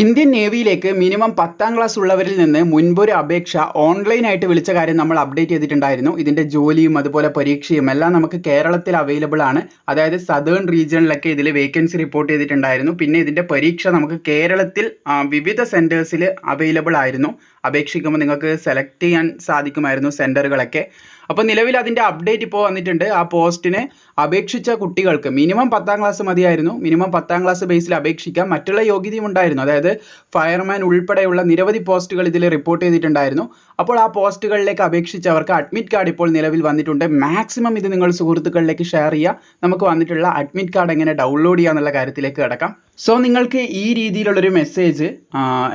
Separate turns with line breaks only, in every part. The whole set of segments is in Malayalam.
ഇന്ത്യൻ നേവിയിലേക്ക് മിനിമം പത്താം ക്ലാസ് ഉള്ളവരിൽ നിന്ന് മുൻപൊരു അപേക്ഷ ഓൺലൈനായിട്ട് വിളിച്ച കാര്യം നമ്മൾ അപ്ഡേറ്റ് ചെയ്തിട്ടുണ്ടായിരുന്നു. ഇതിന്റെ ജോലിയും അതുപോലെ പരീക്ഷയും എല്ലാം നമുക്ക് കേരളത്തിൽ അവൈലബിൾ ആണ്. അതായത് സദേൺ റീജിയണിലൊക്കെ ഇതിൽ വേക്കൻസി റിപ്പോർട്ട് ചെയ്തിട്ടുണ്ടായിരുന്നു. പിന്നെ ഇതിന്റെ പരീക്ഷ നമുക്ക് കേരളത്തിൽ വിവിധ സെന്റേഴ്സിൽ അവൈലബിൾ ആയിരുന്നു. അപേക്ഷിക്കുമ്പോൾ നിങ്ങൾക്ക് സെലക്ട് ചെയ്യാൻ സാധിക്കുമായിരുന്നു സെന്ററുകളൊക്കെ അപ്പോൾ നിലവിൽ അതിന്റെ അപ്ഡേറ്റ് ഇപ്പോൾ വന്നിട്ടുണ്ട്. ആ പോസ്റ്റിന് അപേക്ഷിച്ച കുട്ടികൾക്ക് മിനിമം പത്താം ക്ലാസ് മതിയായിരുന്നു. മിനിമം പത്താം ക്ലാസ് ബേസിൽ അപേക്ഷിക്കാം. മറ്റുള്ള യോഗ്യതയും ഉണ്ടായിരുന്നു. അതായത് ഫയർമാൻ ഉൾപ്പെടെയുള്ള നിരവധി പോസ്റ്റുകൾ ഇതിൽ റിപ്പോർട്ട് ചെയ്തിട്ടുണ്ടായിരുന്നു. അപ്പോൾ ആ പോസ്റ്റുകളിലേക്ക് അപേക്ഷിച്ചവർക്ക് അഡ്മിറ്റ് കാർഡ് ഇപ്പോൾ നിലവിൽ വന്നിട്ടുണ്ട്. മാക്സിമം ഇത് നിങ്ങൾ സുഹൃത്തുക്കളിലേക്ക് ഷെയർ ചെയ്യുക. നമുക്ക് വന്നിട്ടുള്ള അഡ്മിറ്റ് കാർഡ് എങ്ങനെ ഡൗൺലോഡ് ചെയ്യുക എന്നുള്ള കാര്യത്തിലേക്ക് കിടക്കാം. സോ നിങ്ങൾക്ക് ഈ രീതിയിലുള്ളൊരു മെസ്സേജ്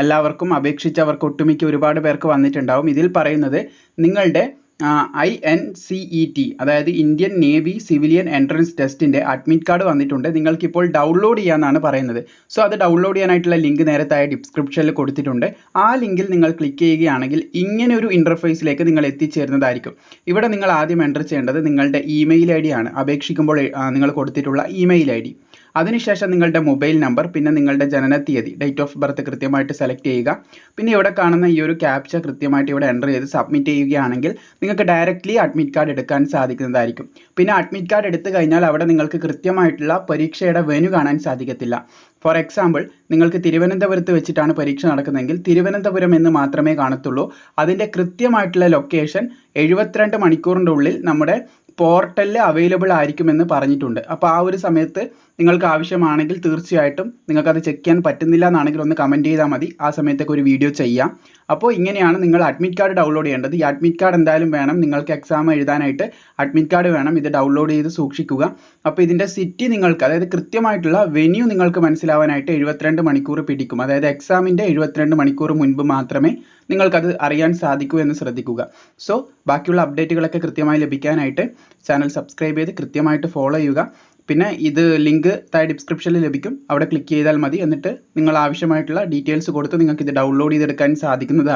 എല്ലാവർക്കും അപേക്ഷിച്ചവർക്ക് ഒട്ടുമിക്ക ഒരുപാട് പേർക്ക് വന്നിട്ടുണ്ടാവും. ഇതിൽ പറയുന്നത് നിങ്ങളുടെ I N C E T അതായത് ഇന്ത്യൻ നേവി സിവിലിയൻ എൻട്രൻസ് ടെസ്റ്റിന്റെ അഡ്മിറ്റ് കാർഡ് വന്നിട്ടുണ്ട്. നിങ്ങൾക്കിപ്പോൾ ഡൗൺലോഡ് ചെയ്യാമെന്നാണ് പറയുന്നത്. സോ അത് ഡൗൺലോഡ് ചെയ്യാനായിട്ടുള്ള ലിങ്ക് നേരത്തെ ഡിസ്ക്രിപ്ഷനിൽ കൊടുത്തിട്ടുണ്ട്. ആ ലിങ്കിൽ നിങ്ങൾ ക്ലിക്ക് ചെയ്യുകയാണെങ്കിൽ ഇങ്ങനെ ഒരു ഇന്റർഫേസിലേക്ക് നിങ്ങൾ എത്തിച്ചേരുന്നതായിരിക്കും. ഇവിടെ നിങ്ങൾ ആദ്യം എന്റർ ചെയ്യേണ്ടത് നിങ്ങളുടെ ഇമെയിൽ ഐ ഡി ആണ്. അപേക്ഷിക്കുമ്പോൾ നിങ്ങൾ കൊടുത്തിട്ടുള്ള ഇമെയിൽ ഐ ഡി. അതിനുശേഷം നിങ്ങളുടെ മൊബൈൽ നമ്പർ പിന്നെ നിങ്ങളുടെ ജനന തീയതി ഡേറ്റ് ഓഫ് ബർത്ത് കൃത്യമായിട്ട് സെലക്ട് ചെയ്യുക. പിന്നെ ഇവിടെ കാണുന്ന ഈ ഒരു ക്യാപ്ച കൃത്യമായിട്ട് ഇവിടെ എന്റർ ചെയ്ത് സബ്മിറ്റ് ചെയ്യുകയാണെങ്കിൽ നിങ്ങൾക്ക് ഡയറക്റ്റ്ലി അഡ്മിറ്റ് കാർഡ് എടുക്കാൻ സാധിക്കുന്നതായിരിക്കും. പിന്നെ അഡ്മിറ്റ് കാർഡ് എടുത്തു കഴിഞ്ഞാൽ അവിടെ നിങ്ങൾക്ക് കൃത്യമായിട്ടുള്ള പരീക്ഷയുടെ വെനു കാണാൻ സാധിക്കത്തില്ല. ഫോർ എക്സാമ്പിൾ നിങ്ങൾക്ക് തിരുവനന്തപുരത്ത് വെച്ചിട്ടാണ് പരീക്ഷ നടക്കുന്നതെങ്കിൽ തിരുവനന്തപുരം എന്ന് മാത്രമേ കാണത്തുള്ളൂ. അതിന്റെ കൃത്യമായിട്ടുള്ള ലൊക്കേഷൻ എഴുപത്തിരണ്ട് മണിക്കൂറിന്റെ ഉള്ളിൽ നമ്മുടെ പോർട്ടലിൽ അവൈലബിൾ ആയിരിക്കുമെന്ന് പറഞ്ഞിട്ടുണ്ട്. അപ്പോൾ ആ ഒരു സമയത്ത് നിങ്ങൾക്ക് ആവശ്യമാണെങ്കിൽ തീർച്ചയായിട്ടും നിങ്ങൾക്കത് ചെക്ക് ചെയ്യാൻ പറ്റുന്നില്ല എന്നാണെങ്കിൽ ഒന്ന് കമന്റ് ചെയ്താൽ മതി. ആ സമയത്തൊക്കെ ഒരു വീഡിയോ ചെയ്യാം. അപ്പോൾ ഇങ്ങനെയാണ് നിങ്ങൾ അഡ്മിറ്റ് കാർഡ് ഡൗൺലോഡ് ചെയ്യേണ്ടത്. ഈ അഡ്മിറ്റ് കാർഡ് എന്തായാലും വേണം. നിങ്ങൾക്ക് എക്സാം എഴുതാനായിട്ട് അഡ്മിറ്റ് കാർഡ് വേണം. ഇത് ഡൗൺലോഡ് ചെയ്ത് സൂക്ഷിക്കുക. അപ്പോൾ ഇതിന്റെ സിറ്റി നിങ്ങൾക്ക് അതായത് കൃത്യമായിട്ടുള്ള വെന്യൂ നിങ്ങൾക്ക് മനസ്സിലാവാനായിട്ട് എഴുപത്തിരണ്ട് മണിക്കൂർ പിടിക്കും. അതായത് എക്സാമിന്റെ എഴുപത്തിരണ്ട് മണിക്കൂർ മുൻപ് മാത്രമേ നിങ്ങൾക്കത് അറിയാൻ സാധിക്കൂ എന്ന് ശ്രദ്ധിക്കുക. സോ ബാക്കിയുള്ള അപ്ഡേറ്റുകളൊക്കെ കൃത്യമായി ലഭിക്കാനായിട്ട് ചാനൽ സബ്സ്ക്രൈബ് ചെയ്ത് കൃത്യമായിട്ട് ഫോളോ ചെയ്യുക. പിന്നെ ഇത് ലിങ്ക് താഴെ ഡിസ്ക്രിപ്ഷനിൽ ലഭിക്കും. അവിടെ ക്ലിക്ക് ചെയ്താൽ മതി. എന്നിട്ട് നിങ്ങൾ ആവശ്യമായിട്ടുള്ള ഡീറ്റെയിൽസ് കൊടുത്ത് നിങ്ങൾക്ക് ഇത് ഡൗൺലോഡ് ചെയ്തെടുക്കാൻ സാധിക്കുന്നതാണ്.